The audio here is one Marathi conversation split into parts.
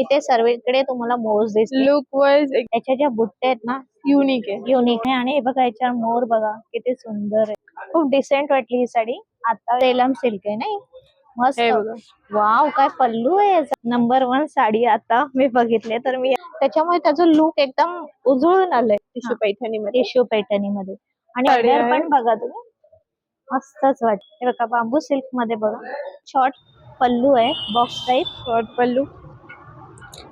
इथे सर्वीकडे तुम्हाला मोर्स दिसतील. लुक वाईज याच्या ज्या बुट्ट्या आहेत ना युनिक आहे. युनिक आहे. आणि हे बघा याच्यावर मोर बघा किती सुंदर आहे. खूप डिसेंट वाटली ही साडी. आता सेलम सिल्क आहे नाही मस्त. बघा. वाव काय पल्लू आहे नंबर वन साडी आता मी बघितले तर मी त्याच्यामुळे त्याचं लुक एकदम उजळून आलंय. टिश्यू पैठणी मध्ये टिश्यू पैठणी मध्ये आणि. पण बघा तुम्ही. मस्तच वाटते बघा बांबू सिल्कमध्ये बघा. शॉर्ट पल्लू आहे बॉक्स टाईप शॉर्ट पल्लू.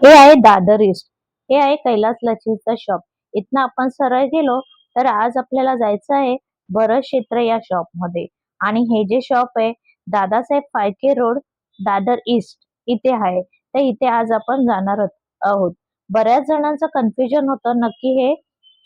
हे आहे दादर ईस्ट हे आहे कैलास लचीचं शॉप इथनं आपण सरळ गेलो तर आज आपल्याला जायचं आहे भरत क्षेत्र या शॉपमध्ये. आणि हे जे शॉप आहे दादासाहेब फाळके रोड दादर ईस्ट इथे आहे. तर इथे आज आपण जाणार आहोत- आहोत. बऱ्याच जणांचं कन्फ्युजन होतं नक्की हे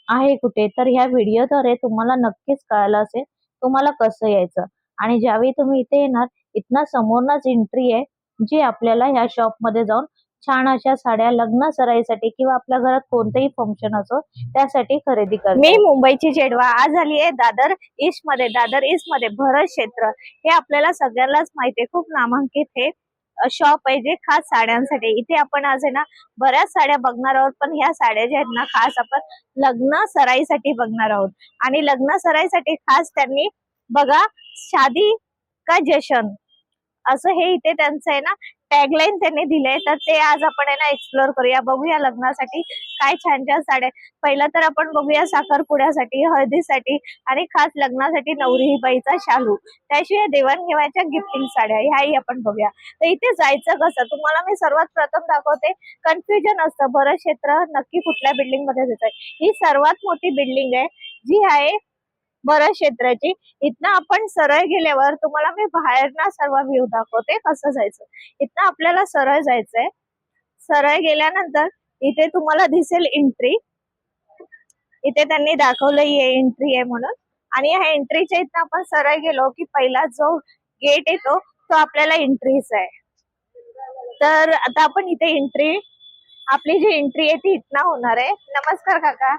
आहे कुठे? तर ह्या व्हिडिओद्वारे तुम्हाला नक्कीच कळालं असेल तुम्हाला कसं यायचं? आणि ज्यावेळी तुम्ही इथे येणार इथनं समोरनाच एंट्री आहे जी आपल्याला ह्या शॉपमध्ये जाऊन छान अशा साड्या लग्न सराईसाठी किंवा आपल्या घरात कोणतंही फंक्शन असो त्यासाठी खरेदी कर मी मुंबईची जेडवा आज झाली आहे दादर ईस्टमध्ये. दादर ईस्टमध्ये भरत क्षेत्र. हे आपल्याला सगळ्यांनाच माहिती आहे. खूप नामांकित हे शॉप आहे जे खास साड्यांसाठी. इथे आपण आज आहे ना बऱ्याच साड्या बघणार आहोत. पण ह्या साड्या ज्या आहेत ना खास आपण लग्न सराईसाठी बघणार आहोत. आणि लग्न सराईसाठी खास त्यांनी बघा शादी का जशन? असं हे इथे त्यांचं आहे ना टॅगलाईन त्यांनी दिलंय. तर ते आज आपण आहे ना एक्सप्लोर करूया. बघूया लग्नासाठी काय छान छान साड्या पहिलं तर आपण बघूया साखरपुड्यासाठी हळदीसाठी आणि खास लग्नासाठी नवरी बाईचा शालू. त्याशिवाय देवाणघेवाणच्या गिफ्टिंग साड्या ह्याही आपण बघूया. तर इथे जायचं कसं? तुम्हाला मी सर्वात प्रथम दाखवते कन्फ्युजन असतं. बरं क्षेत्र नक्की कुठल्या बिल्डिंगमध्ये जायचंय ही सर्वात मोठी बिल्डिंग आहे जी आहे बरं क्षेत्राची. इथनं आपण सरळ गेल्यावर तुम्हाला मी बाहेरना सर्व व्ह्यू दाखवते कसं जायचं. इथनं आपल्याला सरळ जायचंय. सरळ गेल्यानंतर इथे तुम्हाला दिसेल एंट्री इथे त्यांनी दाखवलं हे एंट्री आहे म्हणून. आणि ह्या एंट्रीच्या इथनं आपण सरळ गेलो की पहिला जो गेट येतो तो आपल्याला एंट्रीच आहे. तर आता आपण इथे एंट्री आपली जी एंट्री आहे ती इथनं होणार आहे. नमस्कार काका.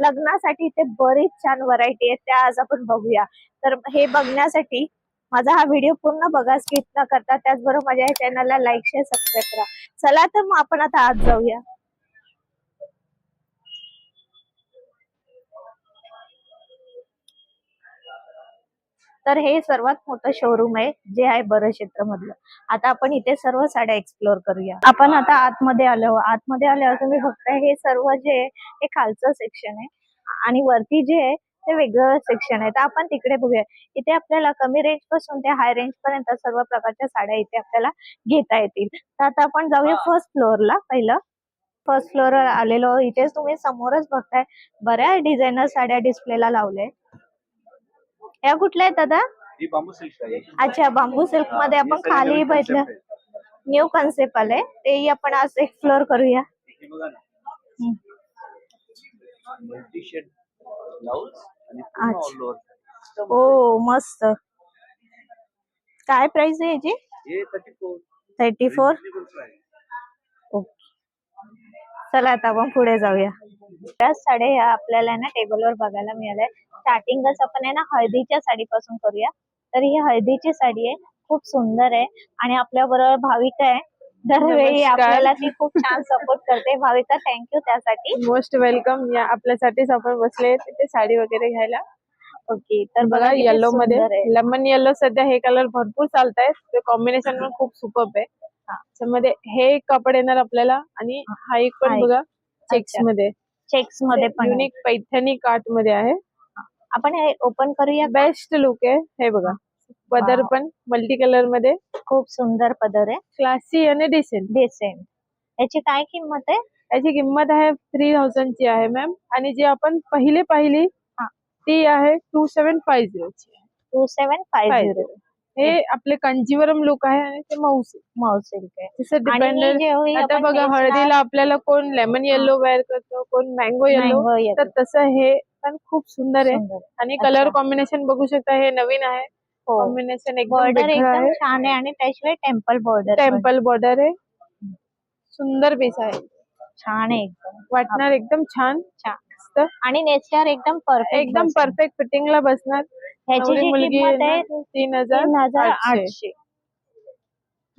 लग्नासाठी इथे बरीच छान व्हरायटी आहे त्या आज आपण बघूया. तर हे बघण्यासाठी माझा हा व्हिडिओ पूर्ण बघा स्किप न करता. त्याचबरोबर माझ्या या चॅनलला लाईक शेअर सबस्क्राईब करा. चला तर मग आपण आता आज जाऊया. तर हे सर्वात मोठं शोरूम आहे जे आहे बरं क्षेत्र मधलं आता आपण इथे सर्व साड्या एक्सप्लोर करूया. आपण आता आतमध्ये आलो आतमध्ये आल्यावर तुम्ही बघताय हे सर्व जे आहे हे खालचं सेक्शन आहे आणि वरती जे आहे ते वेगळं सेक्शन आहे. तर आपण तिकडे बघूया. इथे आपल्याला कमी रेंजपासून ते हाय रेंज पर्यंत सर्व प्रकारच्या साड्या इथे आपल्याला घेता येतील. तर आता आपण जाऊया फर्स्ट फ्लोअरला पहिलं. फर्स्ट फ्लोअरवर आलेलो इथेच तुम्ही समोरच बघताय बऱ्याच डिझायनर साड्या डिस्प्लेला लावले या कुठल्या आहेत दादा? ही बांबू सिल्क आहे. अच्छा बांबू सिल्कमध्ये आपण खाली बघितलं न्यू कन्सेप्ट आलंय. तेही आपण आज एक्सप्लोर करूया. हे हो मस्त. काय प्राइस आहे याची? Thirty four thirty four okay चला आता आपण पुढे जाऊया. बऱ्याच साड्या ह्या आपल्याला ना टेबलवर बघायला मिळाल्या. स्टार्टिंगच आपण आहे ना हळदीच्या साडीपासून करूया. तर ही हळदीची साडी आहे खूप सुंदर आहे. आणि आपल्या बरोबर भाविका आहे. दरवेळी. आपल्याला ती खूप छान सपोर्ट करते. भाविका थँक्यू त्यासाठी. मोस्ट वेलकम या आपल्यासाठीच आपण बसले तिथे साडी वगैरे घ्यायला. ओके तर बघा येलो मध्ये. लेमन येलो सध्या हे कलर भरपूर चालत आहेत ते कॉम्बिनेशन पण खूप सुपर्ब आहे. त्याच्यामध्ये हे एक कापड येणार आपल्याला आणि हा. एक पण. बघा चेक्स. मध्ये चेक्समध्ये पण. युनिक पैठणी काटमध्ये आहे आपण हे ओपन करूया बेस्ट लुक आहे. हे बघा. पदर. पण मल्टी कलरमध्ये. खूप सुंदर पदर आहे. क्लासी आणि डिसेंट डिसेंट याची काय किंमत आहे? याची किंमत आहे थ्री थाउजंड ची आहे मॅम आणि जी आपण पहिले पाहिली. ती आहे टू सेवन फाय झिरो ची. Two seven five zero. हे आपले कंजीवरम लुक आहे आणि ते माऊस मऊ सिल्क आहे तसं डिपेंडेंट आता बघा हळदीला आपल्याला कोण लेमन येल्लो वेअर करतो कोण मँगो येल्लो yellow. तर तसं हे पण खूप सुंदर आहे. आणि. कलर कॉम्बिनेशन बघू शकता हे नवीन आहे. कॉम्बिनेशन एकदम बॉर्डर एकदम छान आहे आणि त्याशिवाय टेम्पल बॉर्डर टेम्पल बॉर्डर आहे. सुंदर पीस आहे. छान आहे एकदम. वाटणार एकदम छान. छान. मस्त. आणि नेसच्यावर एकदम परफेक्ट एकदम परफेक्ट फिटिंगला बसणार. ह्याची जी मुलगी किंमत आहे तीन हजार तीन हजार आठशे. आठशे.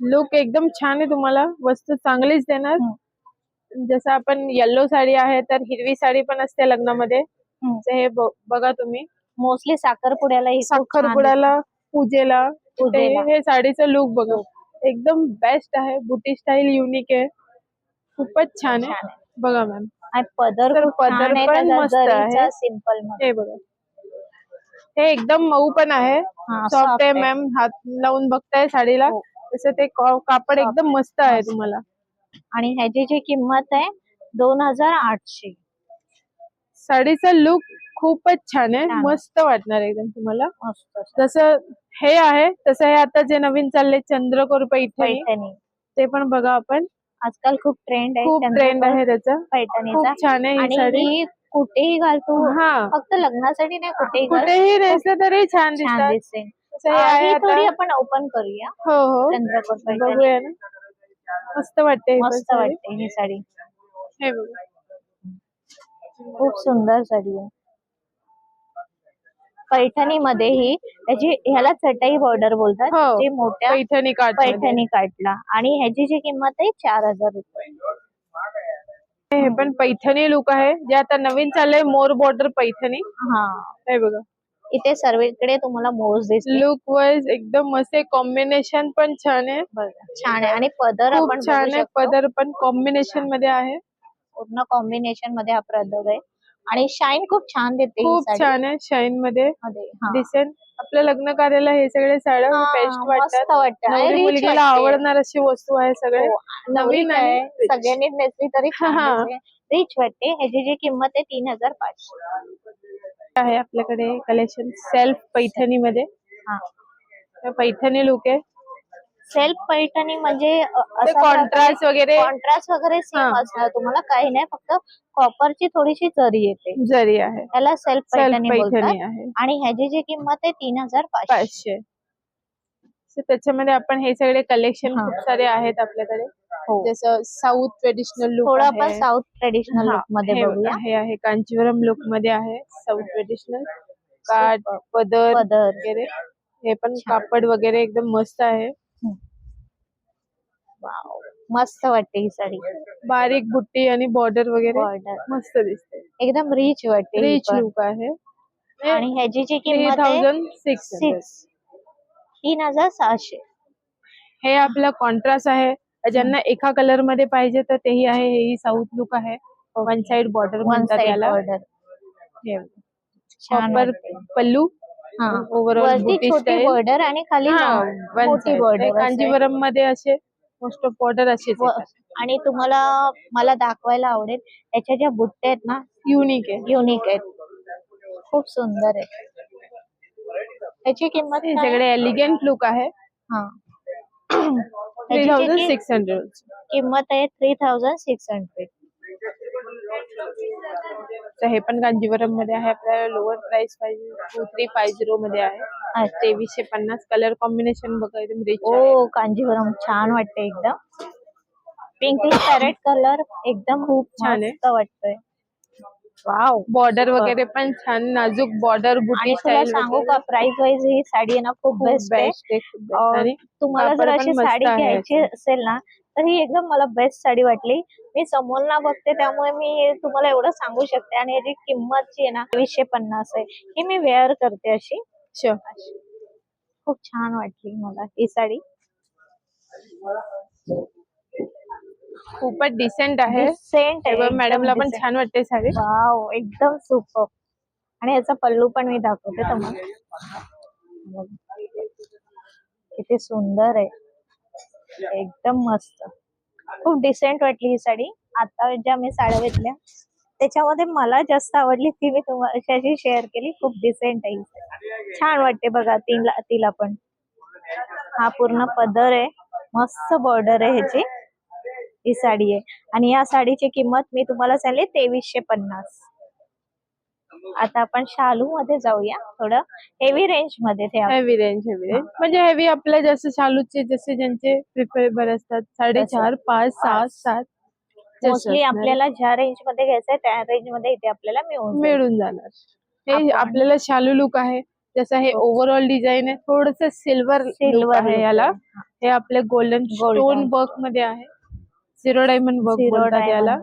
लुक एकदम छान आहे तुम्हाला. वस्तू चांगलीच देणार. जसं आपण येल्लो साडी आहे तर हिरवी साडी पण असते लग्नामध्ये. तर हे ब- बघा तुम्ही. मोस्टली साखरपुड्याला ही खूप छान साखरपुड्याला पूजेला. हे साडीचं लुक बघा. एकदम बेस्ट आहे. बुटी स्टाईल युनिक आहे. खूपच छान छान आहे. बघा मॅम पदर पदर पण मस्त आहे. सिंपलमध्ये हे बघा. हे एकदम मऊ पण आहे. सॉफ्ट आहे. मॅम हात लावून बघताय साडीला. हो. तसं ते कापड एकदम मस्त आहे. तुम्हाला. आणि ह्याची जी किंमत आहे दोन हजार आठशे. साडीचा लुक खूपच छान आहे. मस्त वाटणार एकदम तुम्हाला. जसं हे आहे तसं हे आता जे नवीन चालले चंद्रकोर पैठणी ते पण बघा आपण. आजकाल खूप ट्रेंड आहे खूप चंद्रकोर ट्रेंड आहे त्याचा. पैठणीचा. खूप छान आहे ही आणि साडी. ही कुठेही घालतो हा. फक्त लग्नासाठी नाही कुठेही घाल. कुठेही नेसलं तरी छान छान दिसतात. तसं हे आहे ही आता. थोडी आपण ओपन करूया. हो हो. चंद्रकोर पैठणी. बघूया ना. मस्त वाटते ही पण मस्त साडी. वाटते ही साडी. हे बघा. खूप सुंदर साडी आहे. पैठणी मध्ये ही ह्याची ह्याला चटाई बॉर्डर बोलतात हो. जी मोठ्या पैठणी काठ पैठणी काढला आणि ह्याची जी किंमत आहे चार हजार रुपये. हे पण पैठणी लुक आहे. जे आता नवीन चाललंय मोर बॉर्डर पैठणी. हा. हे बघा. इथे सर्वीकडे तुम्हाला मोज दिसतील. लुक वाईज एकदम मस्त कॉम्बिनेशन पण छान आहे. बघा छान आहे. आणि पदर खूप आपण छान बघू आहे. शकतो. पदर पण कॉम्बिनेशनमध्ये आहे. पूर्ण कॉम्बिनेशनमध्ये हा पदर आहे. आणि शाईन खूप छान देते ही खूप साडी. छान आहे शाईन मध्ये. मध्ये. हा. दिसेल आपल्या लग्न कार्याला हे सगळे साड्या हा, बेस्ट मस्त वाटतात. वाटतं. आणि नवरी rich मुलगीला वाटते. आवडणार अशी वस्तू आहे सगळे. हो, नवीन आहे rich. सगळ्यांनी नेसली तरी हा. रिच वाटते. ह्याची जी किंमत आहे तीन हजार पाचशे. आहे आपल्याकडे कलेक्शन सेल्फ पैठणी मध्ये हा पैठणी लुक आहे. सेल्फ पैठणी म्हणजे कॉन्ट्रास्ट वगैरे कॉन्ट्रास्ट वगैरे सेम. असणार. तुम्हाला काही नाही फक्त कॉपरची थोडीशी जरी येते. जरी आहे. त्याला सेल्फ पैठणी बोलतात. आहे. आणि ह्याची जी किंमत आहे तीन हजार पाचशे. त्याच्यामध्ये आपण हे सगळे कलेक्शन. खूप सारे आहेत आपल्याकडे. हो. जसं साऊथ ट्रेडिशनल लुक थोडं आपण साऊथ ट्रेडिशनल लुकमध्ये हे बघूया. हे आहे कांचीवरम लुकमध्ये आहे साऊथ ट्रेडिशनल Super. पदर वगैरे. हे पण. कापड वगैरे एकदम मस्त आहे. मस्त वाटते ही साडी. बारीक बुट्टी आणि बॉर्डर वगैरे? मस्त दिसते. एकदम रिच वाटते ही रिच पण. लुक आहे. आणि ह्याची जी थ्री किंमत आहे? थाउजंड सिक्स सिक्स तीन हजार सहाशे. हे आपलं कॉन्ट्रास्ट आहे. ज्यांना एका कलरमध्ये पाहिजे तर तेही आहे. हेही साऊथ लुक आहे. वन साइड बॉर्डर वन म्हणतात साइड याला. बॉर्डर छान वाटते. पल्लू. हा. ओव्हरऑल वरती छोटी बॉर्डर आणि खाली मोठी बॉर्डर कांजीवरममध्ये असे मोस्ट ऑफ बॉर्डर असेच आणि तुम्हाला मला दाखवायला आवडेल याच्या ज्या बुट्ट्या आहेत ना युनिक आहे. युनिक आहेत. खूप सुंदर आहे त्याची किंमत काय? सगळे एलिगंट लुक आहे. हा. थ्री त्याची थाउजंड किती- सिक्स हंड्रेड किंमत आहे थ्री थाउजंड सिक्स हंड्रेड तर हे पण कांजीवरममध्ये आहे आपल्याला लोअर प्राइस पाहिजे टू थ्री फाय झिरो मध्ये आहे. तेवीसशे पन्नास कलर कॉम्बिनेशन बघा एकदम रिच ओ कांजीवरम छान वाटते एकदम. पिंकली पॅरेट कलर एकदम खूप छान आहे. मस्त वाटतोय. वाव बॉर्डर वगैरे पण छान नाजूक बॉर्डर आणि बुटी तुला स्टाईल सांगू का प्राइस वाईज ही साडी आहे ना खूप बेस्ट आहे. अं, तुम्हाला जर कापड अशी मस्त साडी आहे घ्यायची असेल ना तर ही एकदम मला बेस्ट साडी वाटली. मी समोरला बघते त्यामुळे मी तुम्हाला एवढं सांगू शकते. आणि याची किंमत जी आहे ना वीसशे पन्नास आहे. ही मी वेअर करते अशी. खूप छान वाटली मला ही साडी. खूपच डिसेंट आहे. सेंट आहे. मॅडमला पण छान वाटते साडी. वाव एकदम सुपर आणि याचा पल्लू पण मी दाखवते तुम्हाला. किती सुंदर आहे. एकदम मस्त. खूप डिसेंट वाटली ही साडी. आता ज्या मी साड्या घेतल्या त्याच्यामध्ये मला जास्त आवडली ती मी तुम्हाला शेअर केली. खूप डिसेंट आहे. छान वाटते बघा तिला तिला पण. हा पूर्ण पदर आहे. मस्त बॉर्डर आहे ह्याची. ही साडी आहे. आणि या साडीची किंमत मी तुम्हाला सांगली तेवीसशे पन्नास. आता आपण शालू मध्ये जाऊया थोडं. हेवी रेंजमध्ये ते. हेवी रेंज हेवी रेंज म्हणजे हेवी आपल्या जसं शालूचे जसे ज्यांचे प्रिफरेबल असतात साडेचार पाच सहा. सात. मोस्टली. आपल्याला ज्या रेंजमध्ये घ्यायचंय त्या रेंजमध्ये इथे आपल्याला मिळून. मिळून जाणार हे आपल्याला शालू लुक आहे जसं हे ओव्हरऑल डिझाईन आहे थोडस सिल्वर Silver आहे याला. हे आपले गोल्डन. स्टोन वर्कमध्ये आहे झिरो डायमंड वर्क याला.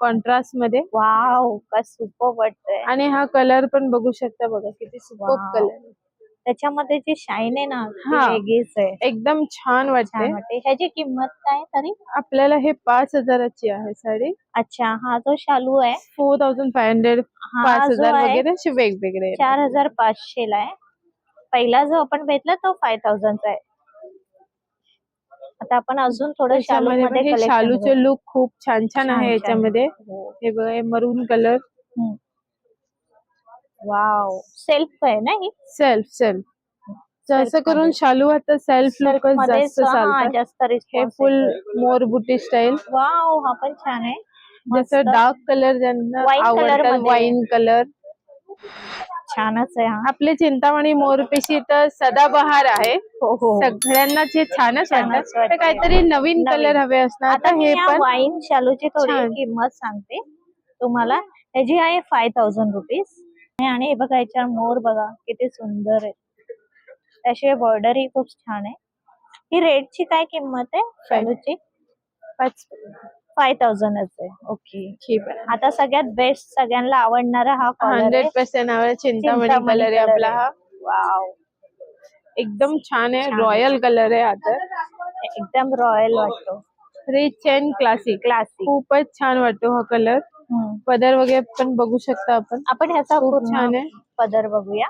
कॉन्ट्रास्टमध्ये वाव का सुपर वाटतंय आणि हा कलर पण बघू शकता बघा किती सुपर. कलर त्याच्यामध्ये जी शाईन आहे ना ती हा. वेगळीच आहे एकदम छान वाटते छान वाटते ह्याची किंमत काय तरी आपल्याला हे पाच हजाराची आहे साडी अच्छा हा जो शालू आहे फोर थाउजंड फाय हंड्रेड हा पाच जो हजार आहे वगैरे असे वेगवेगळे आहेत. चार हजार पाचशे ला आहे पहिला जो आपण भेटला तो फाय थाउजंडचा आहे आता आपण अजून थोडं शालू त्याच्यामध्ये मध्ये हे collection शालूचे बघू. लुक खूप छान छान छान, आहे छान. याच्यामध्ये हो. हे बघा मरून कलर हम्म. वाव. सेल्फ आहे ना ही? Self self. जसं करून. शालू आता सेल्फ लुक जास्त हा, चालतात. हे फुल मोर बुटी स्टाईल. वाव हा पण छान आहे. जसं. डार्क कलर ज्यांना आवडतात. Wine colour. छानच आहे हा. आपले चिंतामणी मोरपिशी तर सदाबहार आहे. हो हो सगळ्यांना जे छानच वाटतात वाटते. तर काहीतरी नवीन. कलर हवे असणार आता हे पण वाईन शालूची थोडी. किंमत सांगते तुम्हाला. त्याची आहे फाय थाउजंड रुपीज आणि हे बघा याच्यावर मोर बघा किती सुंदर आहे. त्याशिवाय बॉर्डर ही खूप छान आहे. ही रेटची काय किंमत आहे शालूची? पाच फाय थाउजंडच आहे. ओके आता सगळ्यात बेस्ट सगळ्यांना आवडणारा हा colour hundred percent Chintamani colour आहे आपला. हा. वाव एकदम छान आहे. रॉयल कलर आहे आता. एकदम रॉयल वाटतो. रिच अँड क्लासिक क्लासिक खूपच छान वाटतो हा कलर पदर वगैरे पण बघू शकता आपण. आपण ह्याचा खूप छान आहे. पदर बघूया.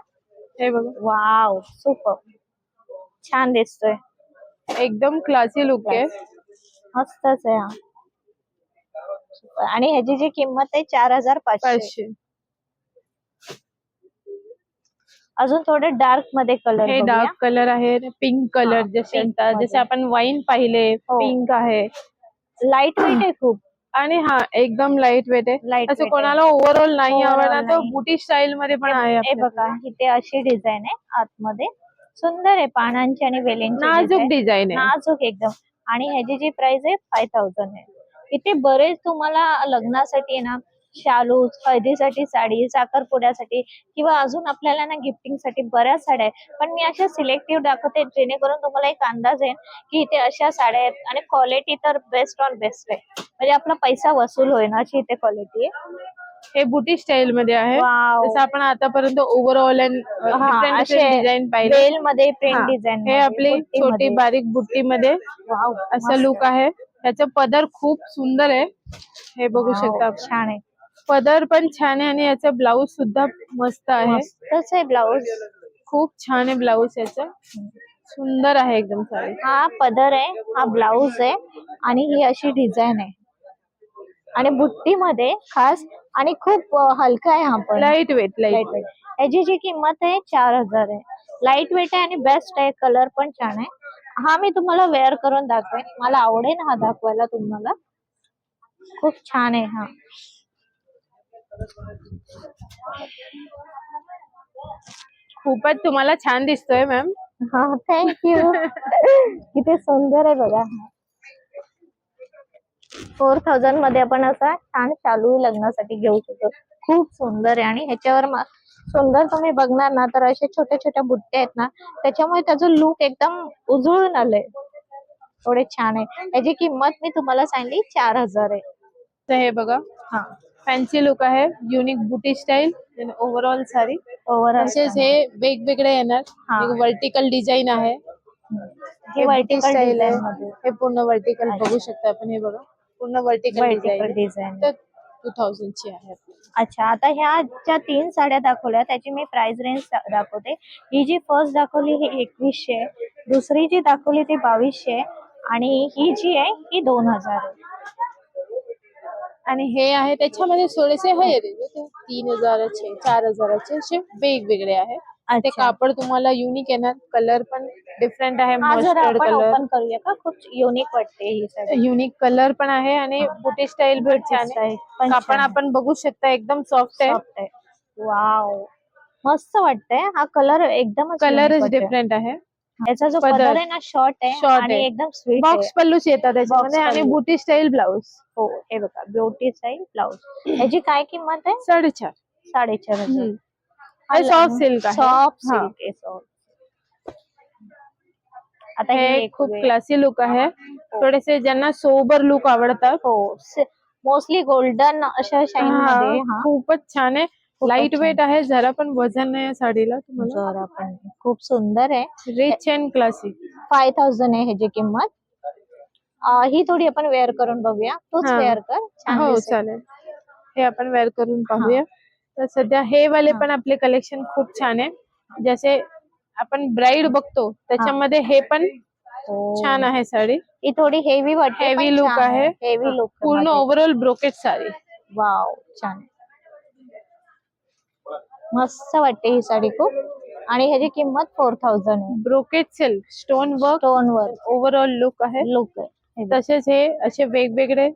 हे बघा. Wow super. छान दिसतोय. एकदम क्लासी लुक आहे. मस्तच आहे हा. आणि ह्याची जी किंमत आहे चार हजार पाचशे. अजून थोडे डार्कमध्ये कलर हे डार्क कलर आहे. पिंक कलर हा, जसे. जसे आपण वाईन पाहिले हो. पिंक आहे. लाइट वेट आहे खूप. आणि हा एकदम लाइट वेट आहे. लाइट असं कोणाला ओव्हरऑल नाही Overall आवडणार तर नाही. बुटी स्टाईल मध्ये पण आहे हे आपल्याकडे. बघा इथे अशी डिझाईन आहे आतमध्ये. सुंदर आहे पानांची आणि वेलींची नाजूक design. डिझाईन आहे. नाजूक एकदम. आणि ह्याची जी प्राइस आहे फाय थाउजंड आहे. इथे बरेच तुम्हाला लग्नासाठी आहे ना शालू हळदीसाठी साडी साखरपुड्यासाठी किंवा अजून आपल्याला ना गिफ्टिंगसाठी बऱ्याच साड्या आहेत. पण मी अशा सिलेक्टिव्ह दाखवते जेणेकरून तुम्हाला एक अंदाज येईल की इथे अशा साड्या आहेत आणि क्वालिटी तर बेस्ट ऑन बेस्ट आहे. म्हणजे आपला पैसा वसूल होईल अशी इथे क्वालिटी आहे. हे बुटी स्टाईल मध्ये आहे. जसं आपण आतापर्यंत ओव्हरऑल हा, डिझाईन वेल मध्ये प्रिंट हा. डिझाईन हे आपली छोटी बारीक बुट्टी मध्ये असं लुक आहे. त्याचं पदर खूप सुंदर आहे. हे बघू शकता. छान आहे. पदर पण छान आहे आणि याचा ब्लाऊज सुद्धा मस्त आहे. मस्तच आहे ब्लाऊज. खूप छान आहे ब्लाऊज याचं. सुंदर आहे एकदम साडी. हा पदर आहे हा ब्लाऊज आहे आणि ही अशी डिझाईन आहे. आणि बुट्टी मध्ये खास आणि खूप अं, हलका आहे हा पण. Light weight light light weight याची जी किंमत आहे चार हजार आहे. लाइट वेट आहे आणि बेस्ट आहे कलर पण छान आहे. हा मी तुम्हाला वेअर करून दाखवेन. मला आवडेल हा दाखवायला तुम्हाला. खूप छान आहे हा. खूपच तुम्हाला छान दिसतोय मॅम हा थँक्यू किती सुंदर आहे बघा. फोर थाउजंडमध्ये आपण असा छान चालू लग्नासाठी घेऊ शकतो. खूप सुंदर आहे आणि ह्याच्यावर सुंदर तुम्ही बघणार ना तर असे छोट्या छोट्या बुट्टे आहेत ना त्याच्यामुळे त्याचं लुक एकदम उजळून आलंय. थोडे छान आहे. याची किंमत मी तुम्हाला सांगली चार हजार आहे. तर हे बघा. हा. फॅन्सी लुक आहे युनिक बुटी स्टाईल ओव्हरऑल साडी ओव्हरऑल तसेच हे वेगवेगळे येणार. वर्टिकल डिझाईन आहे. हे वर्टिकल स्टाईल आहे. हे पूर्ण वर्टिकल. बघू शकता आपण हे बघा. पूर्ण vertical vertical design two thousand ची आहे. अच्छा आता ह्या ज्या तीन साड्या दाखवल्या त्याची मी प्राइस रेंज दाखवते. ही जी फर्स्ट दाखवली ही एकवीसशे आहे. दुसरी जी दाखवली ती बावीसशे आहे. आणि ही जी आहे ही दोन हजार आहे. आणि हे आहे त्याच्यामध्ये थोडेसे हे तीन हजाराचे चार हजाराचे असे वेगवेगळे आहे. ते. कापड तुम्हाला युनिक येणार कलर पण डिफरंट आहे मस्टर्ड कलर करूया का? खूप युनिक वाटते ही युनिक कलर पण आहे आणि बुटी स्टाईल पण कापड. आपण बघू शकता एकदम सॉफ्ट आहे. वाव मस्त वाटतंय हा कलर एकदमच कलरच. डिफरंट आहे. याचा जो पदर. आहे ना शॉर्ट आहे Short आणि आहे. एकदम स्वीट बॉक्स पल्लूच येतात त्याच्यामध्ये आणि पल्लू. बुटी स्टाईल ब्लाऊज हो हे बघा ब्युटी स्टाईल ब्लाउज याची काय किंमत आहे? साडेचार. साडेचार हजार. हम्म. हे सॉफ्ट सिल्क आहे. सॉफ्ट हा. सिल्क आहे soft. आता हे हे खूप क्लासी लुक आहे. थोडेसे ज्यांना सोबर लुक आवडतात. हो मोस्टली गोल्डन अशा शाईन हा, मध्ये. हा. खूपच छान आहे. लाइट. वेट आहे जरा पण वजन नाही आहे साडीला तुम्हाला. जरा पण. खूप सुंदर आहे. Rich and classic five thousand आहे ह्याची किंमत. अं, ही थोडी आपण वेअर करून बघूया. तूच हा. वेअर कर. छान हो दिसेल. चालेल. हे आपण वेअर करून पाहूया. तर सध्या हे वाले. पण आपले कलेक्शन खूप छान आहे. जसे आपण ब्राईड बघतो त्याच्यामध्ये हे पण हो. छान आहे साडी. ही थोडी हेवी वाटते Heavy look आहे. हेवी लुक पूर्ण ओव्हरऑल ब्रोकेट साडी. वाव छान. मस्त वाटते ही साडी खूप. आणि ह्याची किंमत फोर थाउजंड आहे. Brocade silk stone work stone वर ओव्हरऑल लुक आहे. लुक आहे. तसेच हे असे वेगवेगळे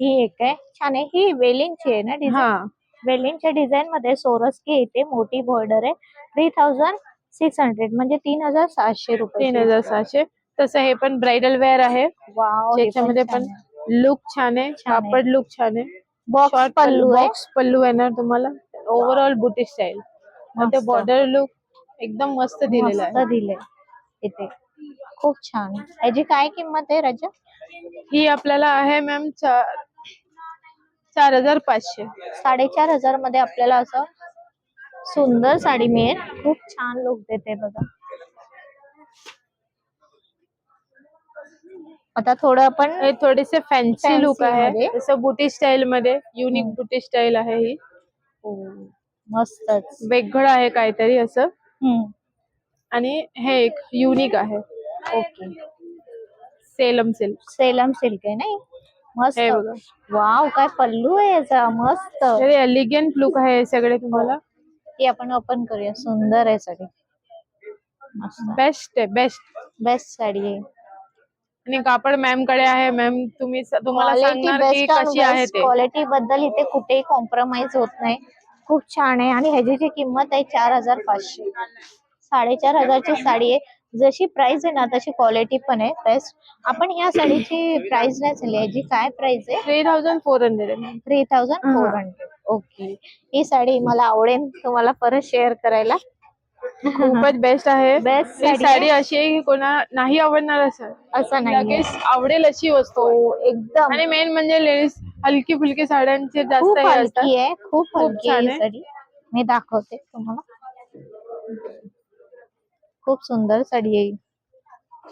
ही एक आहे. छान आहे. ही वेलिंगची आहे ना हा. डिझाईन वेलिंगच्या डिझाईन मध्ये सोरस्की येते मोठी बॉर्डर आहे. थ्री थाउजंड सिक्स हंड्रेड म्हणजे तीन हजार सहाशे रुपये तीन हजार सहाशे. तसं हे पण ब्राइडल वेअर आहे. वाव ज्याच्यामध्ये पण लुक छान आहे. कापड लुक छान आहे. बॉक्स पल्लू आहे. बॉक्स पल्लू येणार तुम्हाला. ओव्हरऑल बुटी स्टाईल ते. बॉर्डर लुक एकदम मस्त दिलेलं मस्त आहे. दिले इथे. खूप छान. याची काय किंमत आहे राजा? ही आपल्याला आहे मॅम चार हजार पाचशे. साडेचार हजारमध्ये आपल्याला असं सुंदर साडी मिळेल. खूप छान लुक देते बघा. आता थोडं आपण हे थोडेसे फॅन्सी Fancy लुक आहे. मध्ये. जसं बुटी स्टाईल मध्ये युनिक. बुटी स्टाईल आहे ही. मस्तच. वेगळं आहे काहीतरी असं. आणि हे एक युनिक आहे. Okay Salem silk. Salem silk आहे नाही? मस्त. हे बघा. वाव काय पल्लू आहे याचा. मस्त. एलिगंट लुक आहे हे सगळे तुम्हाला. ही आपण ओपन करूया. सुंदर आहे साडी. बेस्ट आहे बेस्ट बेस्ट साडी आहे. आणि कापड मॅमकडे आहे. मॅम तुम्ही तुम्हाला सांगणार की कशी आहे ते. क्वालिटी बद्दल इथे कुठेही कॉम्प्रोमाइज होत नाही. खूप छान आहे. आणि ह्याची जी किंमत आहे चार हजार पाचशे. साडेचार हजारची साडी आहे. जशी प्राइस आहे ना तशी क्वालिटी पण आहे. बेस्ट आपण ह्या साडीची प्राइस नाही झाली ह्याची काय प्राइस आहे? Three thousand four hundred three thousand four hundred okay ही. साडी मला आवडेल तुम्हाला परत शेअर करायला. खूपच बेस्ट आहे. ही साडी साडी आहे. अशी आहे की कोणा नाही आवडणार असं. असं नाही लगेच आवडेल अशी वस्तू. आहे. एकदम. आणि मेन म्हणजे लेडीज हलकी फुलकी साड्यांचे जास्त खूप हे असतात. हलकी आहे खूप खूप हलकी छान आहे ही आहे. साडी. मी दाखवते तुम्हाला. खूप सुंदर साडी आहे ही.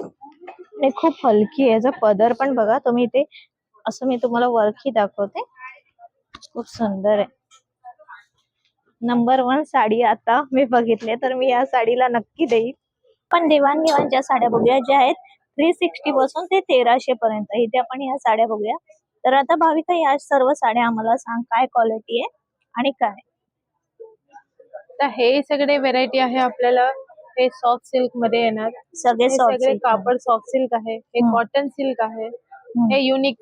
आणि खूप हलकी आहे. याचा पदर पण बघा. तुम्ही इथे असं मी तुम्हाला वर्क ही दाखवते. खूप सुंदर आहे. नंबर वन साडी आता मी बघितले तर मी या साडीला नक्की देईल पण देवाणघेवाणच्या साड्या बघूया ज्या आहेत थ्री सिक्स्टी पासून ते तेराशे पर्यंत. इथे आपण या साड्या बघूया. तर आता भाविका या सर्व साड्या आम्हाला सांग काय क्वालिटी आहे आणि काय? तर हे सगळे व्हेरायटी आहे आपल्याला. हे सॉफ्ट सिल्कमध्ये येणार. सगळे सगळे कापड सॉफ्ट सिल्क आहे. हे. कॉटन सिल्क आहे. हे युनिक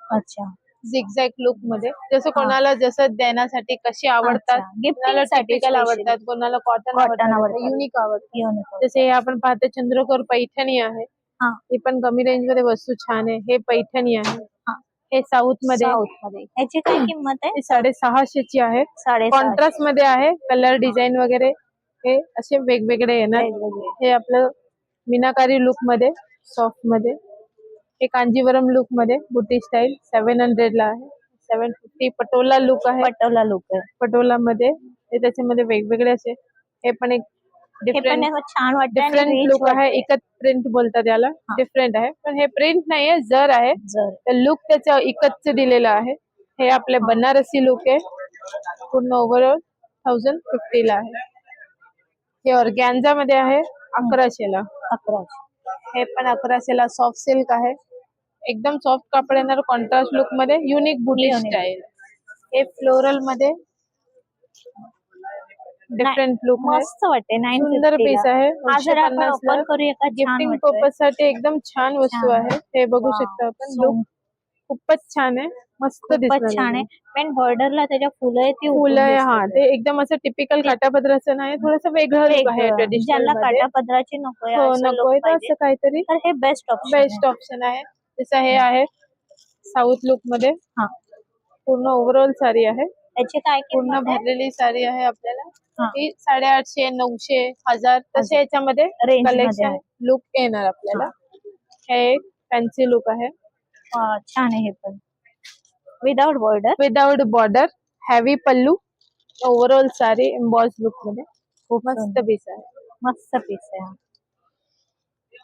अच्छा. झिगझॅग लुकमध्ये. जसं कोणाला जसं देण्यासाठी कशी आवडतात गिफ्टिंग कोणाला साठी टिपिकल. आवडतात कोणाला कॉटन Cotton आवडतात आवडतात. युनिक आवडतात. येतो. जसे हे आपण पाहतो चंद्रकोर पैठणी आहे. हा. ही पण कमी रेंजमध्ये वस्तू छान आहे. हे पैठणी आहे. हा. हे साऊथमध्ये ह्याची काय किंमत आहे? हे साडेसहाशे ची आहे. साडे कॉन्ट्रास्टमध्ये आहे. कलर डिझाईन वगैरे हे असे वेगवेगळे येणार. हे आपलं मीनाकारी लुकमध्ये सॉफ्टमध्ये. हे कांजीवरम लुकमध्ये बुटी स्टाईल सेव्हन हंड्रेड ला आहे. सेव्हन फिफ्टी पटोला लुक आहे. पटोला लुक आहे. पटोला मध्ये हे त्याच्यामध्ये वेगवेगळे असे हे पण एक डिफरंट छान डिफरंट लुक आहे. इकत प्रिंट बोलतात याला. डिफरंट आहे. पण हे प्रिंट नाहीये जर आहे जर. तर लुक त्याचं इकतच दिलेलं आहे. हे आपले बनारसी लुक आहे. पूर्ण ओव्हरऑल थाउजंड फिफ्टी ला आहे. हे ऑर्गॅन्झा मध्ये आहे अकराशेला. अकराशे. हे पण अकराशेला सॉफ्ट सिल्क आहे. एकदम सॉफ्ट कापड येणार कॉन्ट्रास्ट लुकमध्ये युनिक बुटी. स्टाईल हे फ्लोरलमध्ये डिफरंट लुक मस्त वाटते नाईन सुंदर पीस आहे गिफ्टिंग. पर्पजसाठी एकदम छान वस्तू. आहे. हे बघू. शकता आपण. लुक खूपच छान आहे. मस्त खूपच छान आहे. पण बॉर्डरला त्याच्या फुलं आहे ती फुलं आहे हा. ते एकदम असं टिपिकल काटापदराचं नाही थोडस वेगळं. आहे. ज्यांना ट्रेडिशनल काटापदराची नको हो नकोय तर असं काहीतरी तर हे बेस्ट ऑप्शन बेस्ट ऑप्शन आहे. जसं हे आहे साऊथ लुकमध्ये. हा. पूर्ण ओव्हरऑल साडी आहे. त्याची काय पूर्ण? भरलेली साडी आहे आपल्याला. ती साडेआठशे नऊशे हजार तसे याच्यामध्ये कलेक्शन आहे. लुक येणार आपल्याला. हे. एक फॅन्सी लुक आहे. छान आहे हे पण. Without border without border heavy pallu overall sari emboss लुकमध्ये खूप मस्त. पीस आहे मस्त पीस आहे हा.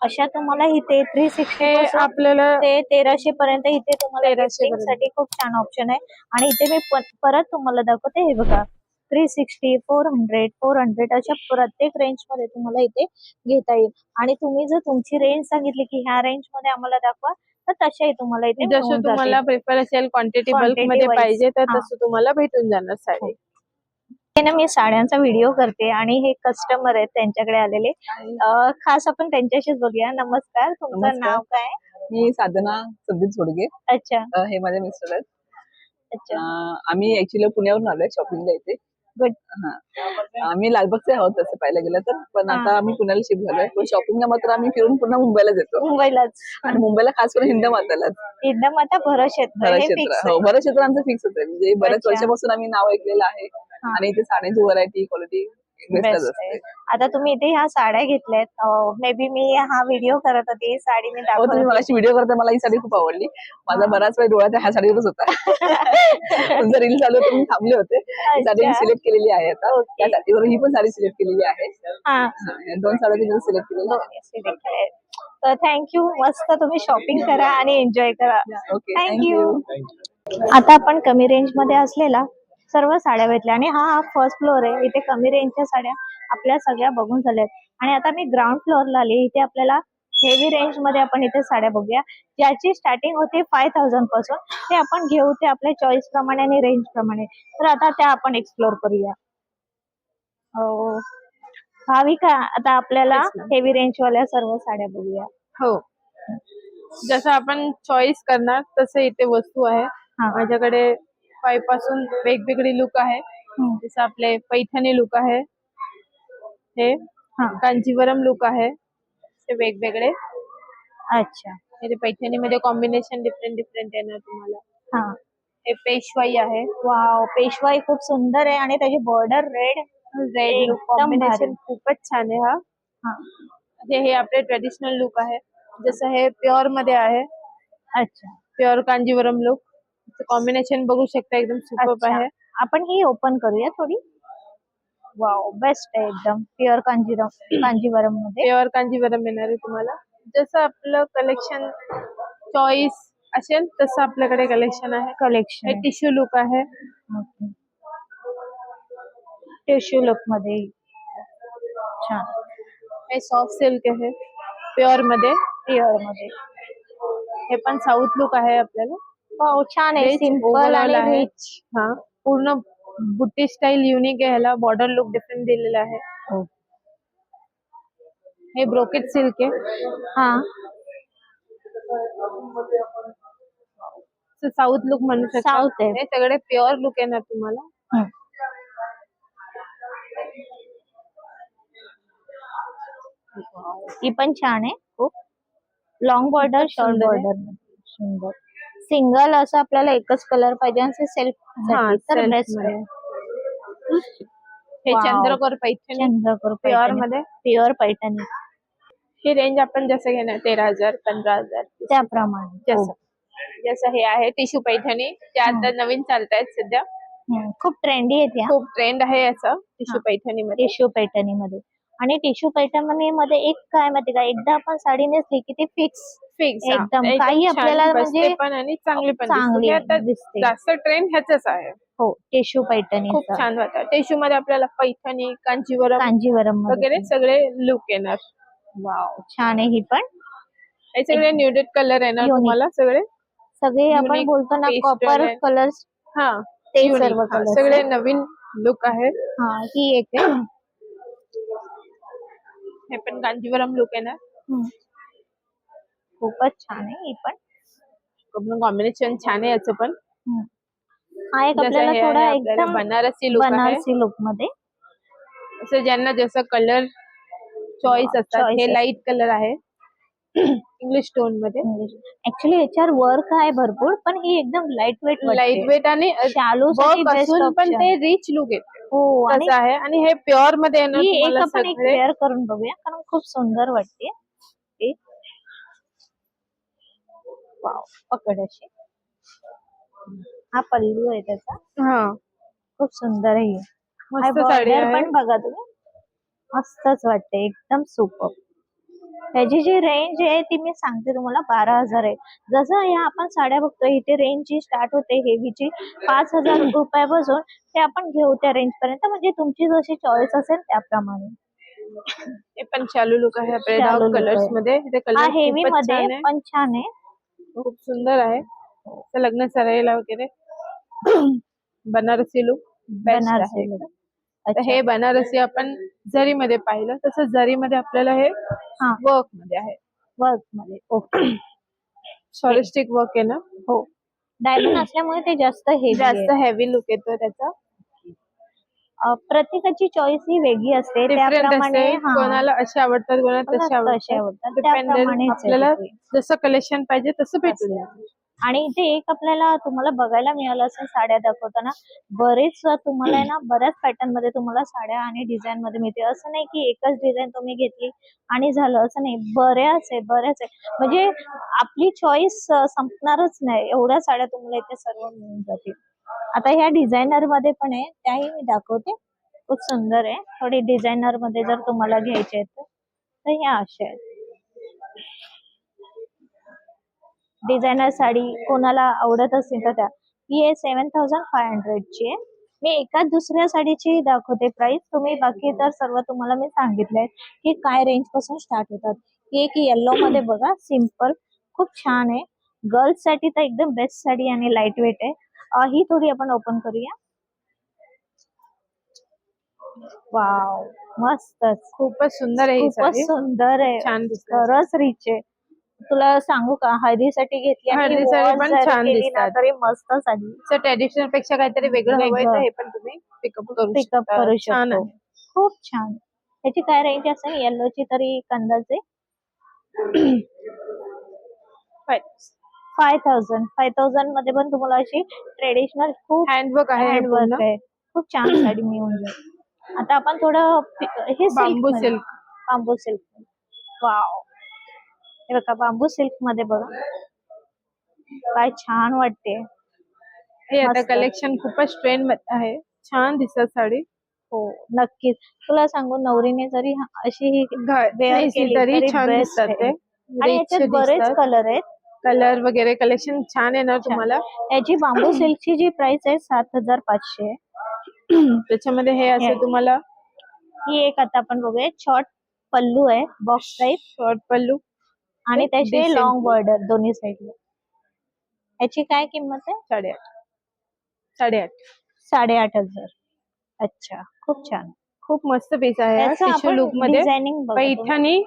अशा तुम्हाला इथे थ्री हे सिक्स्टी आपल्याला ते तेराशे पर्यंत इथे तुम्हाला 1300 gifting पर्यंत. साठी खूप छान ऑप्शन आहे आणि इथे मी परत तुम्हाला दाखवते हे बघा three sixty four hundred four hundred अशा प्रत्येक रेंजमध्ये तुम्हाला इथे घेता येईल आणि तुम्ही जर तुमची रेंज सांगितली की ह्या रेंजमध्ये आम्हाला दाखवा तर तशाही तुम्हाला इथे जसं तुम्हाला. प्रिफर असेल क्वांटिटी बल्कमध्ये. पाहिजे तर. तसं तुम्हाला भेटून जाणार साडी. हे. ना मी साड्यांचा व्हिडिओ करते आणि हे कस्टमर आहेत त्यांच्याकडे आलेले. खास आपण त्यांच्याशीच बोलूया. नमस्कार. तुमचं. नाव काय? मी साधना संदीप झोडगे. अच्छा. हे माझे मिस्टर आहेत. अच्छा. आम्ही ऍक्च्युली पुण्यावरून आलोय शॉपिंगला इथे. हा. आम्ही लालबागचे आहोत तसं पाहायला गेलं तर. पण. आता आम्ही पुण्याला शिफ्ट झालोय. पण शॉपिंगला मात्र आम्ही फिरून पुन्हा मुंबईला येतो मुंबईलाच. आणि मुंबईला खास करून हिंद मातालाच. एकदम आता भर क्षेत्र भरत हे क्षेत्र. fix हो आहे. भरत क्षेत्र आमचं फिक्स होतं म्हणजे बऱ्याच. वर्षापासून आम्ही नाव ऐकलेलं आहे. आणि इथे साड्यांची व्हरायटी क्वालिटी आता तुम्ही इथे ह्या साड्या घेतल्यात. मे बी मी हा व्हिडिओ करत होती. ही साडी मी हो दाखवत तुम्ही होती. मला व्हिडिओ करता मला ही साडी खूप आवडली. माझा. बराच वेळ डोळ्यात ह्या साडीवरच होता. तुमचा रील चालू मी थांबले होते. ही साडी. सिलेक्ट केलेली आहे आता. त्या साडीवर ही पण साडी सिलेक्ट केलेली आहे. या दोन साड्या तुम्ही सिलेक्ट केलेल्या. तर थँक्यू मस्त तुम्ही शॉपिंग करा आणि एन्जॉय करा. थँक्यू आता आपण कमी रेंजमध्ये असलेला सर्व साड्या भेटल्या. आणि हा फर्स्ट फ्लोअर आहे. इथे कमी रेंजच्या साड्या आपल्या सगळ्या बघून झाल्यात. आणि आता मी ग्राउंड फ्लोअरला आली. इथे आपल्याला हेवी रेंजमध्ये आपण इथे साड्या बघूया. ज्याची स्टार्टिंग होते फाय थाउजंडपासून ते आपण घेऊ ते आपल्या चॉईस प्रमाणे आणि रेंज प्रमाणे. तर आता त्या आपण एक्सप्लोर करूया. अं, भाविका आता आपल्याला. हेवी रेंज वाल्या सर्व साड्या बघूया. हो. जसं आपण चॉईस करणार तसं इथे वस्तू आहे. हा. माझ्याकडे फायपासून वेगवेगळी लुक आहे. हम्म. जसं आपले पैठणी लुक आहे. हे हा. कांजीवरम लुक आहे. ते वेगवेगळे. अच्छा. हे पैठणी मध्ये कॉम्बिनेशन डिफरंट डिफरंट येणार तुम्हाला. हा. हे पेशवाई आहे. वाव पेशवाई खूप सुंदर आहे आणि त्याची बॉर्डर रेड रेड कॉम्बिनेशन. खूपच छान आहे हा. हा. हे हे आपले ट्रेडिशनल लुक आहे. जसं हे प्युअरमध्ये आहे. अच्छा. प्युअर कांजीवरम लुक कॉम्बिनेशन बघू शकता एकदम सुपर. आहे. आपण ही ओपन करूया थोडी. वाव बेस्ट आहे एकदम. प्युअर कांजीवरम कांजीवरममध्ये. प्युअर कांजीवरम येणार आहे तुम्हाला. जसं आपलं कलेक्शन चॉईस असेल तसं आपल्याकडे कलेक्शन आहे. कलेक्शन टिश्यू लुक आहे. टिश्यू लुकमध्ये. छान. हे सॉफ्ट सिल्क आहे. प्युअरमध्ये. प्युअरमध्ये. हे पण साऊथ लुक आहे आपल्याला. वाव छान आहे सिंपल आणि. रिच हा पूर्ण बुट्टी स्टाईल युनिक आहे ह्याला बॉर्डर लुक डिफरंट दिलेला आहे हो. हे ब्रोकेट सिल्क आहे हा साऊथ लुक म्हणू शकता South आहे. हे सगळे प्युअर लुक येणार तुम्हाला. ही पण छान आहे खूप लॉंग बॉर्डर शॉर्ट. बॉर्डर सुंदर सिंगल असं आपल्याला एकच कलर पाहिजे आणि सेल्फ तर बेस्ट हे. चंद्रकोर पैठणी. चंद्रपूर प्युअरमध्ये? प्युअर पैठणी. ही रेंज आपण जसं घेणार तेरा हजार पंधरा हजार त्याप्रमाणे. जसं हो. जसं हे आहे टिश्यू पैठणी ते आता नवीन चालत आहेत सध्या खूप ट्रेंडी आहेत या खूप ट्रेंड आहे याचं टिश्यू. पैठणी मध्ये टिश्यू पैठणी मध्ये आणि टिश्यू पैठणी मध्ये एक काय माहिती का? एकदा आपण साडी नेसली की ती फिक्स फिक्स एकदम. काही आपल्याला म्हणजे पण आणि चांगली पण. चांगली आता दिसते. जास्त ट्रेंड ह्याच आहे. हो टिश्यू पैठणी खूप छान वाटतं. टिश्यू मध्ये आपल्याला पैठणी कांजीवरम कांजीवरम वगैरे सगळे लुक येणार. वाव छान आहे ही पण. हे सगळे न्यूडेड कलर येणार. तुम्हाला सगळे? सगळे आपण बोलतो ना कॉपर. कलर्स हा ते. सर्व सगळे नवीन लुक आहे हा ही एक आहे. हे पण कांजीवरम लुक येणार. खूपच छान आहे ही पण. कॉम्बिनेशन छान आहे याचं पण. हा एक आपल्याला थोडा एकदम बनारसी लुक आहे. बनारसी लुकमध्ये. असं ज्यांना जसं कलर चॉईस असतात हे. लाइट कलर आहे. इंग्लिश टोनमध्ये. ऍक्च्युली याच्यावर वर्क आहे भरपूर पण ही एकदम लाइट वेट लाइट वेट आणि शालू पण ते रिच लुक येते हो आणि तसं आहे. आणि हे प्युअरमध्ये येणार ही एक तुम्हाला आपण एक सगळे वेअर करून बघूया कारण खूप सुंदर वाटते. वाव पकड अशी. हा पल्लू आहे त्याचा. हा. खूप सुंदर आहे. मस्त साडी border आहे. पण बघा तुम्ही. मस्तच वाटते एकदम सुपर त्याची जी रेंज आहे ती मी सांगते तुम्हाला बारा हजार आहे. जसं या आपण साड्या बघतो इथे रेंज जी स्टार्ट होते हेवीची पाच हजार रुपयापासून ते आपण घेऊ त्या रेंज पर्यंत. म्हणजे तुमची जशी चॉईस असेल त्याप्रमाणे. हे पण चालू लुक आहे आपल्या कलर्स. मध्ये. ते हा कलर हेवी मध्ये पण छान आहे. खूप सुंदर आहे. लग्न सराईला वगैरे. बनारसी लुक बनारसी. हे बनारसी आपण जरी मध्ये पाहिलं तसं जरी मध्ये आपल्याला हे हा. वर्कमध्ये आहे. वर्कमध्ये ओके. सॉलिस्टिक वर्क आहे ना? हो. डायमंड असल्यामुळे ते जास्त हेवी जास्त हेवी लुक येतो त्याचा. प्रत्येकाची चॉईस ही वेगळी असते. डिफरंट त्याप्रमाणे असते. हा. कोणाला असे आवडतात कोणाला कोणाला तसे तसे आवडतात आवडतात Dependent. त्याप्रमाणेच आहे आपल्याला ते. जसं कलेक्शन पाहिजे तसं भेटून आणि इथे एक आपल्याला तुम्हाला बघायला मिळालं असेल साड्या दाखवताना बरेच तुम्हाला आहे ना बऱ्याच पॅटर्नमध्ये तुम्हाला साड्या आणि डिझाईन मध्ये मिळते. असं नाही की एकच डिझाईन तुम्ही घेतली आणि झालं असं नाही. बऱ्याच आहे बऱ्याच आहे. म्हणजे आपली चॉईस संपणारच नाही. एवढ्या साड्या तुम्हाला इथे सर्व मिळून जातील. आता ह्या डिझायनरमध्ये पण आहे. त्याही मी दाखवते. खूप सुंदर आहे. थोडी डिझायनरमध्ये जर तुम्हाला घ्यायचे आहेत तर- तर ह्या अशा आहेत. डिझायनर साडी कोणाला आवडत असेल तर त्या. ही आहे सेवन थाउजंड फाय हंड्रेडची आहे. मी एकाच दुसऱ्या साडीची दाखवते प्राइस तुम्ही बाकी तर सर्व तुम्हाला मी सांगितलंय की काय रेंजपासून स्टार्ट होतात. ही एक येल्लो मध्ये बघा सिंपल खूप छान आहे. गर्ल्ससाठी तर एकदम बेस्ट साडी आणि लाइट वेट आहे ही थोडी आपण ओपन करूया. वाव मस्तच. खूपच सुंदर आहे खूपच सुंदर आहे. खरंच रिच आहे. तुला सांगू का हळदीसाठी घेतली हळदीसाठी पण छान दिसतात. तरी मस्त साडी. ट्रेडिशनलपेक्षा काहीतरी वेगळं हे पण तुम्ही पिकअप करू पिकअप. करू शकतो. खूप छान. त्याची काय रेंज असेल? येल्लोची तरी अंदाजे फाय थाउजंड फाय थाउजंडमध्ये पण तुम्हाला अशी ट्रेडिशनल खूप हँडवर्क आहे हँडवर्क. आहे. खूप छान साडी मिळून जाईल. आता आपण थोडं हे bamboo silk bamboo silk wow हे बघा बांबू सिल्कमध्ये बघा. काय छान वाटते. हे आता. कलेक्शन खूपच ट्रेंड आहे. छान दिसतात साडी. हो नक्कीच. तुला सांगू नवरीने जरी अशी ही केली तरी छान दिसतात. ते. आणि याच्यात बरेच कलर आहेत. कलर वगैरे कलेक्शन छान येणार तुम्हाला? याची बांबू सिल्कची जी प्राइस आहे सात हजार पाचशे. आहे. त्याच्यामध्ये हे असं. तुम्हाला? ही एक आता आपण बघूया. शॉर्ट पल्लू आहे बॉक्स टाईप शॉर्ट पल्लू. आणि त्याची. लॉंग बॉर्डर दोन्ही साईडला याची काय किंमत आहे? साडेआठ. साडेआठ. साडेआठ हजार. अच्छा खूप छान. खूप मस्त पीस आहे हा लुकमध्ये. पैठणी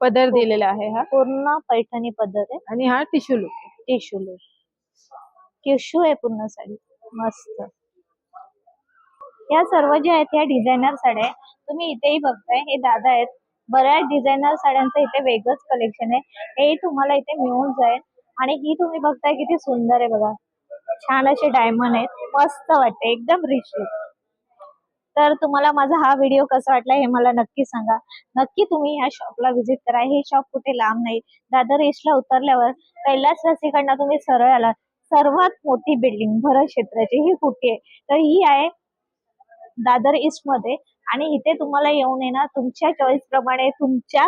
पदर दिलेला आहे हा. पूर्ण पैठणी पद्धत आहे. आणि हा टिश्यू लुक टिश्यू टिश्यू आहे पूर्ण साडी. मस्त. या सर्व ज्या आहेत या डिझायनर साड्या. तुम्ही इथेही बघताय. हे दादा आहेत. बऱ्याच डिझायनर साड्यांचं इथे वेगळंच कलेक्शन आहे. हे तुम्हाला इथे मिळून जाईल. आणि ही तुम्ही बघताय किती सुंदर आहे बघा. छान असे डायमंड आहेत. मस्त वाटते. एकदम रिच तर तुम्हाला माझा हा व्हिडिओ कसा वाटला हे मला नक्की सांगा. नक्की तुम्ही ह्या शॉपला व्हिजिट करा. हे शॉप कुठे लांब नाही. दादर ईस्टला उतरल्यावर कैलास रसीकडनं तुम्ही सरळ आला सर्वात मोठी बिल्डिंग भरत क्षेत्राची ही कुठे आहे? तर ही आहे दादर ईस्टमध्ये आणि इथे तुम्हाला येऊन येणार तुमच्या चॉईस प्रमाणे तुमच्या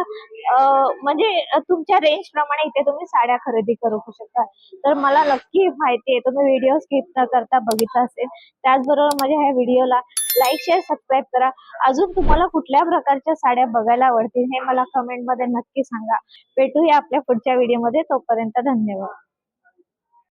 म्हणजे तुमच्या रेंज प्रमाणे इथे तुम्ही साड्या खरेदी करू शकता. तर मला नक्की माहिती आहे तुम्ही व्हिडिओ स्किप न करता बघितला असेल. त्याचबरोबर माझ्या ह्या व्हिडिओला लाईक शेअर सबस्क्राईब करा. अजून तुम्हाला कुठल्या प्रकारच्या साड्या बघायला आवडतील हे मला कमेंटमध्ये नक्की सांगा. भेटूया आपल्या पुढच्या व्हिडिओमध्ये तोपर्यंत धन्यवाद.